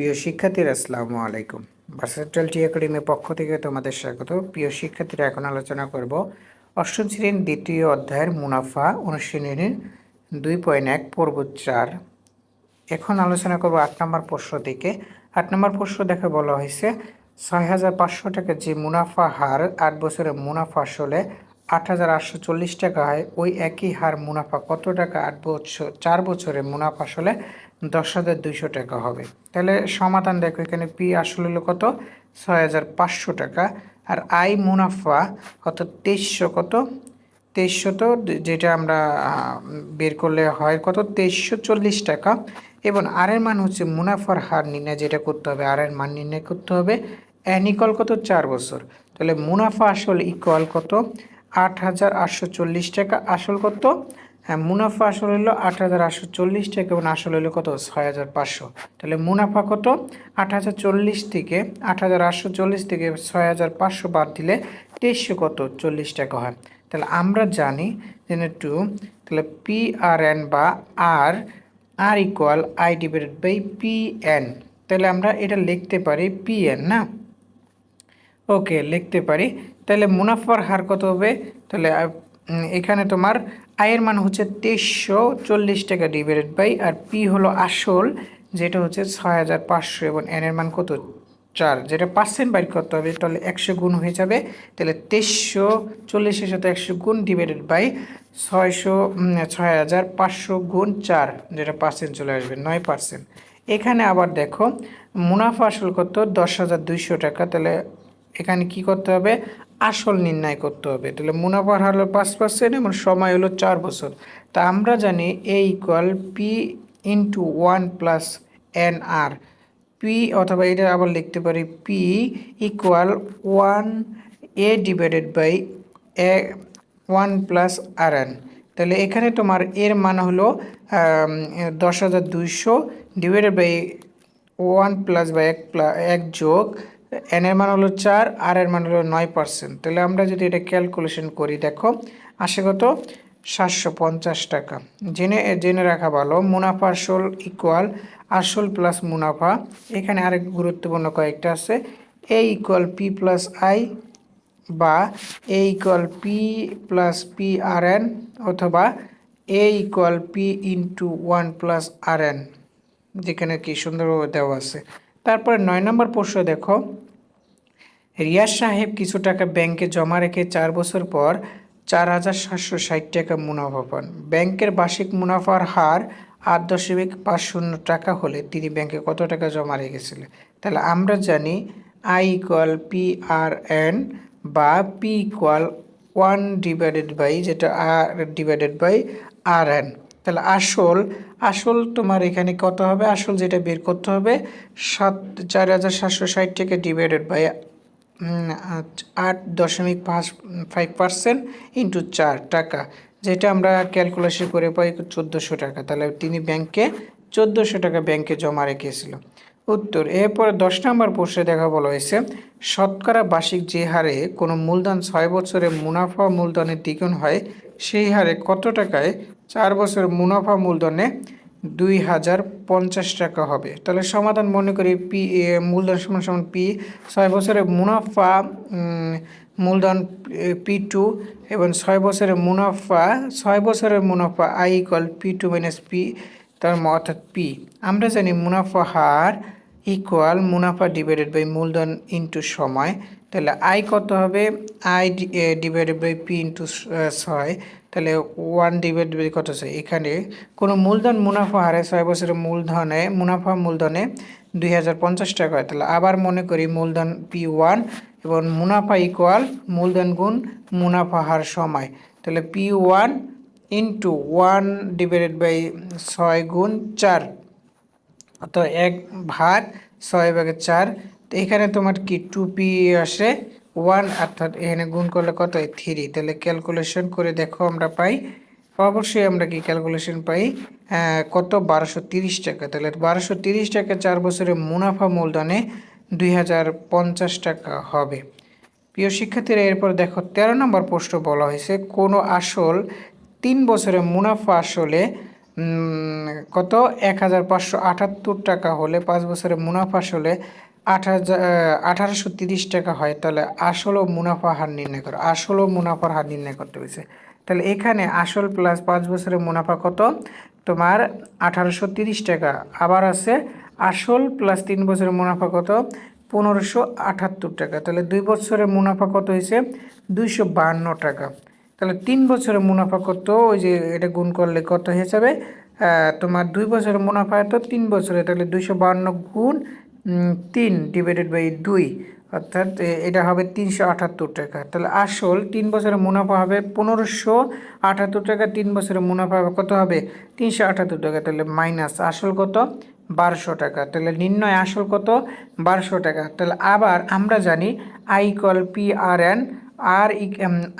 প্রিয় শিক্ষার্থীরা, আসসালামু আলাইকুম। ভার্সেটাল টি একাডেমির পক্ষ থেকে তোমাদের স্বাগত। প্রিয় শিক্ষার্থীরা, এখন আলোচনা করব অষ্টম শ্রেণির দ্বিতীয় অধ্যায়ের মুনাফা অনুশীলনীর দুই পয়েন্ট এক, পর্ব চার। এখন আলোচনা করব আট নম্বর প্রশ্ন থেকে। আট নম্বর প্রশ্ন দেখে বলা হয়েছে, ছয় হাজার পাঁচশো টাকা যে মুনাফা হার, আট বছরের মুনাফা আসলে আট হাজার আটশো চল্লিশ টাকা হয়। ওই একই হার মুনাফা কত টাকা? আট বছর, চার বছরের মুনাফা আসলে দশ হাজার দুইশো টাকা হবে। তাহলে সমাধান দেখো, এখানে পি আসলে হলো কত? ছয় হাজার পাঁচশো টাকা। আর আই মুনাফা কত? তেইশশো কত? তেইশশো তো যেটা আমরা বের করলে হয় কত? তেইশশো চল্লিশ টাকা। এবং আর এর মান হচ্ছে মুনাফার হার নির্ণয়, যেটা করতে হবে আর এর মান নির্ণয় করতে হবে। ইকল কত? চার বছর। তাহলে মুনাফা আসল ইকুয়াল কত? আট হাজার আটশো চল্লিশ টাকা। আসল কত? হ্যাঁ মুনাফা আসল হলো আট হাজার আটশো চল্লিশ টাকা এবং আসল হলো কত? ছয় হাজার পাঁচশো। তাহলে মুনাফা কত? আট হাজার চল্লিশ থেকে আট হাজার আটশো চল্লিশ থেকে ছয় হাজার পাঁচশো বাদ দিলে তেইশশো কত? চল্লিশ টাকা হয়। তাহলে আমরা জানি যে টু তাহলে পি আর এন বা R R equal I divided by P N তাহলে আমরা এটা লিখতে পারি পি এন না? ওকে লিখতে পারি। তাহলে মুনাফার হার কত হবে? তাহলে এখানে তোমার আয়ের মান হচ্ছে তেইশশো চল্লিশ টাকা ডিভাইডেড বাই আর পি হলো আসল, যেটা হচ্ছে ছয় হাজার পাঁচশো, এবং এন এর মান কত? চার। যেটা পার্সেন্ট বাইর করতে হবে, তাহলে একশো গুণ হয়ে যাবে, তাহলে তেইশশো চল্লিশের সাথে একশো গুণ ডিভাইডেড বাই ছয়শো ছয় হাজার পাঁচশো গুণ চার, যেটা পার্সেন্ট চলে আসবে, নয় পার্সেন্ট এখানে আবার দেখো, মুনাফা আসল কত? দশ হাজার দুইশো টাকা, তাহলে এখানে কি করতে হবে? আসল নির্ণয় করতে হবে। তাহলে মুনাফার হার হলো পাঁচ পার্সেন্ট এবং সময় হলো চার বছর। তা আমরা জানি A equal P into one plus N R P অথবা এটা আবার লিখতে পারি P equal one A divided by A one plus R N তাহলে এখানে তোমার এর মান হলো দশ হাজার দুইশো ডিভাইডেড বাই ওয়ান প্লাস বা এক প্লাস এক যোগ এন এর মান হলো চার আর এর মান হলো নয় পার্সেন্ট তাহলে আমরা যদি এটা ক্যালকুলেশন করি, দেখো, আসে কত? সাতশো পঞ্চাশ টাকা। জেনে জেনে রাখা ভালো, মুনাফা আসল ইকুয়াল আসল প্লাস মুনাফা। এখানে আরেক গুরুত্বপূর্ণ কয়েকটা আছে। A equal P plus I বা A equal P plus P R N অথবা A equal P into one plus R N যেখানে কি সুন্দরভাবে দেওয়া আছে। তারপরে নয় নম্বর প্রশ্ন দেখো। রিয়াজ সাহেব কিছু টাকা ব্যাংকে জমা রেখে চার বছর পর চার হাজার সাতশো ষাট টাকা মুনাফা পান। ব্যাংকের বার্ষিক মুনাফার হার আট দশমিক পাঁচ শূন্য টাকা হলে তিনি ব্যাংকে কত টাকা জমা রেখেছিলেন? তাহলে আমরা জানি I equal P R N বা P equal one divided by যেটা R divided by R N তাহলে আসল আসল তোমার এখানে কত হবে? আসল যেটা বের করতে হবে, সাত, চার হাজার সাতশো ষাট থেকে ডিভাইডেড বাই আট- দশমিক পাঁচ ফাইভ পার্সেন্ট ইন্টু চার টাকা, যেটা আমরা ক্যালকুলেশন করে পাই চোদ্দোশো টাকা। তাহলে তিনি ব্যাংকে চোদ্দোশো টাকা ব্যাংকে জমা রেখেছিল। উত্তর, এরপরে দশ নম্বর প্রশ্নে দেখা বলা হয়েছে, শতকরা বার্ষিক যে হারে কোনো মূলধন ছয় বছরে মুনাফা মূলধনের দ্বিগুণ হয়, সেই হারে কত টাকায় চার বছরের মুনাফা মূলধনে দুই হাজার পঞ্চাশ টাকা হবে। তাহলে সমাধান মনে করি পি মূলধন সমান সমান পি ছয় বছরের মুনাফা মূলধন পি টু এবং ছয় বছরের মুনাফা, ছয় বছরের মুনাফা I equal P two minus P তার অর্থাৎ পি আমরা জানি মুনাফা হার ইকুয়াল মুনাফা ডিভাইডেড বাই মূলধন ইন্টু সময়। তাহলে আই কত হবে? I divided by P into ছয়। তাহলে ওয়ান ডিভাইড বাই কত ছয় এখানে কোনো মূলধন মুনাফা হারে ছয় বছরের মূলধনে, মুনাফা মূলধনে দুই হাজার পঞ্চাশ টাকা হয়। তাহলে আবার মনে করি মূলধন পি ওয়ান এবং মুনাফা ইকুয়াল মূলধন গুণ মুনাফা হার সময়। তাহলে P one into one divided by ছয় গুণ চার, অর্থাৎ এক ভাগ ছয় ভাগে চার। তো এখানে তোমার কি টু পি আসে? ওয়ান অর্থাৎ এখানে গুণ করলে কত? হয় থ্রি তাহলে ক্যালকুলেশন করে দেখো আমরা পাই, অবশ্যই আমরা কি ক্যালকুলেশন পাই? কত? বারোশো তিরিশ টাকা। তাহলে বারোশো তিরিশ টাকা চার বছরের মুনাফা মূলধনে দুই হাজার পঞ্চাশ টাকা হবে। প্রিয় শিক্ষার্থীরা, এরপর দেখো তেরো নম্বর প্রশ্ন বলা হয়েছে, কোনো আসল তিন বছরের মুনাফা আসলে কত? এক হাজার পাঁচশো আটাত্তর টাকা হলে পাঁচ বছরে মুনাফা আসলে আট হাজার আঠারোশো তিরিশ টাকা হয়, তাহলে আসল মুনাফা হার নির্ণয় করো, আসল মুনাফার হার নির্ণয় করতে হয়েছে। তাহলে এখানে আসল প্লাস পাঁচ বছরের মুনাফা কত? তোমার আঠারোশো তিরিশ টাকা, আবার আছে আসল প্লাস তিন বছরের মুনাফা কত? পনেরোশো আটাত্তর টাকা, তাহলে দুই বছরের মুনাফা কত হয়েছে? দুইশো বাহান্ন টাকা। তাহলে তিন বছরের মুনাফা কত? ওই যে এটা গুণ করলে কত হয়ে যাবে? তোমার দুই বছরের মুনাফা এত, তিন বছরে, তাহলে দুইশো বাহান্ন গুণ তিন ডিভাইডেড বাই দুই, অর্থাৎ এটা হবে তিনশো আটাত্তর টাকা। তাহলে আসল তিন বছরের মুনাফা হবে পনেরোশো আটাত্তর টাকা, তিন বছরের মুনাফা হবে কত হবে? তিনশো আটাত্তর টাকা। তাহলে মাইনাস আসল কত? বারোশো টাকা। তাহলে নির্ণয় আসল কত? বারোশো টাকা। তাহলে আবার আমরা জানি I equal P R N R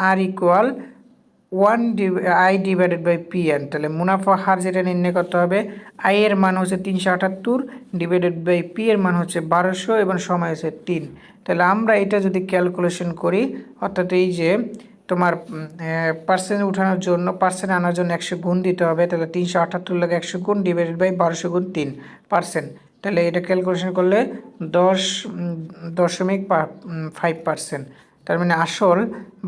R equal one I divided by P N তাহলে মুনাফা হার যেটা নির্ণয় করতে হবে আই এর মান হচ্ছে তিনশো আটাত্তর ডিভাইডেড বাই পি এর মান হচ্ছে বারোশো এবং সময় হচ্ছে তিন। তাহলে আমরা এটা যদি ক্যালকুলেশন করি, অর্থাৎ এই যে তোমার পার্সেন্ট উঠানোর জন্য পার্সেন্ট আনার জন্য একশো গুণ দিতে হবে, তাহলে তিনশো আটাত্তর লাগে একশো গুণ ডিভাইডেড বাই বারোশো গুণ তিন পার্সেন্ট তাহলে এটা ক্যালকুলেশন করলে দশ দশমিক ফাইভ পার্সেন্ট তার মানে আসল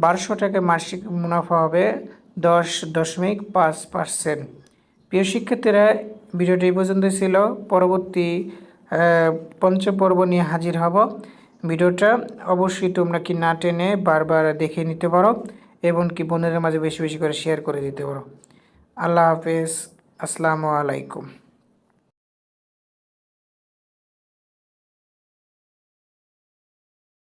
বারোশো টাকা মাসিক মুনাফা হবে দশ দশমিক পাঁচ পার্সেন্ট। প্রিয় শিক্ষার্থীরা ভিডিওটি এই পর্যন্ত ছিল। পরবর্তী আহ, পঞ্চম পর্ব নিয়ে হাজির হব। ভিডিওটা অবশ্যই তোমরা কি না টেনে বারবার দেখে নিতে পারো এবং কি বন্ধুদের মাঝে বেশি বেশি করে শেয়ার করে দিতে পারো। আল্লাহ হাফেজ। আসসালামু আলাইকুম।